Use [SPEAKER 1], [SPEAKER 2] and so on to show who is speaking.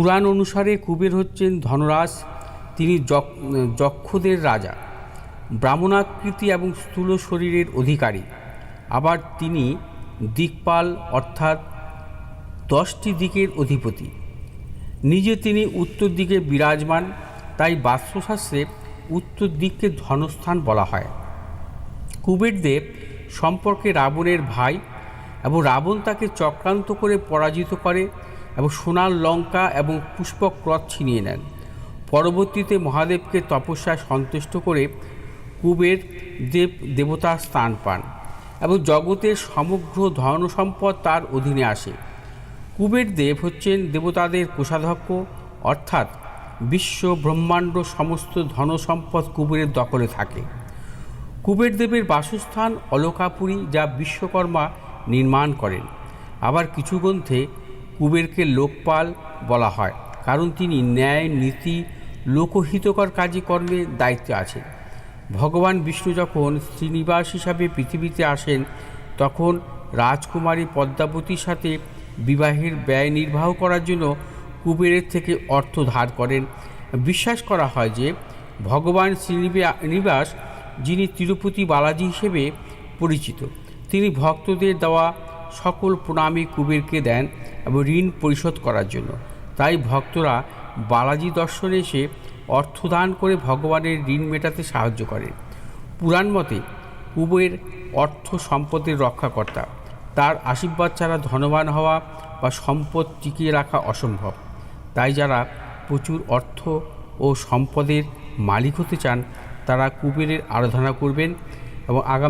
[SPEAKER 1] পুরাণ অনুসারে কুবের হচ্ছেন ধনরাজ, তিনি যক- যক্ষদের রাজা। ব্রাহ্মণাকৃতি এবং স্থূল শরীরের অধিকারী। আবার তিনি দিকপাল অর্থাৎ দশটি দিকের অধিপতি। নিজে তিনি উত্তর দিকে বিরাজমান, তাই বাস্তুশাস্ত্রে উত্তর দিককে ধনস্থান বলা হয়। কুবেরদেব সম্পর্কে রাবণের ভাই এবং রাবণ তাকে চক্রান্ত করে পরাজিত করে এবং সোনার লঙ্কা এবং পুষ্পক ক্রথ ছিনিয়ে নেন। পরবর্তীতে মহাদেবকে তপস্যায় সন্তুষ্ট করে কুবের দেব দেবতার স্থান পান এবং জগতের সমগ্র ধন সম্পদ তার অধীনে আসে। কুবের দেব হচ্ছেন দেবতাদের কোষাধ্যক্ষ, অর্থাৎ বিশ্ব ব্রহ্মাণ্ড সমস্ত ধনসম্পদ কুবেরের দখলে থাকে। কুবের দেবের বাসস্থান অলকাপুরী, যা বিশ্বকর্মা নির্মাণ করেন। আবার কিছু গ্রন্থে কুবেরকে লোকপাল বলা হয়, কারণ তিনি ন্যায়, নীতি, লোকহিতকর কাজে কর্মে দায়িত্বে আছেন। ভগবান বিষ্ণু যখন শ্রীনিবাস হিসাবে পৃথিবীতে আসেন, তখন রাজকুমারী পদ্মাবতীর সাথে বিবাহের ব্যয় নির্বাহ করার জন্য কুবেরের থেকে অর্থ ধার করেন। বিশ্বাস করা হয় যে, ভগবান শ্রীনিবাস, যিনি তিরুপতি বালাজি হিসেবে পরিচিত, তিনি ভক্তদের দেওয়া সকল প্রণামী কুবেরকে দেন। এবং ঋণ পরিশোধ করার জন্য। তাই ভক্তরা বালাজি দর্শনে এসে অর্থদান করে ভগবানের ঋণ মেটাতে সাহায্য করেন পুরাণ মতে, কুবের অর্থ সম্পদের রক্ষাকর্তা। তার আশীর্বাদ ছাড়া ধনবান হওয়া বা সম্পদ টিকিয়ে রাখা অসম্ভব। তাই যারা প্রচুর অর্থ ও সম্পদের মালিক হতে চান, তারা কুবেরের আরাধনা করবেন এবং আগামী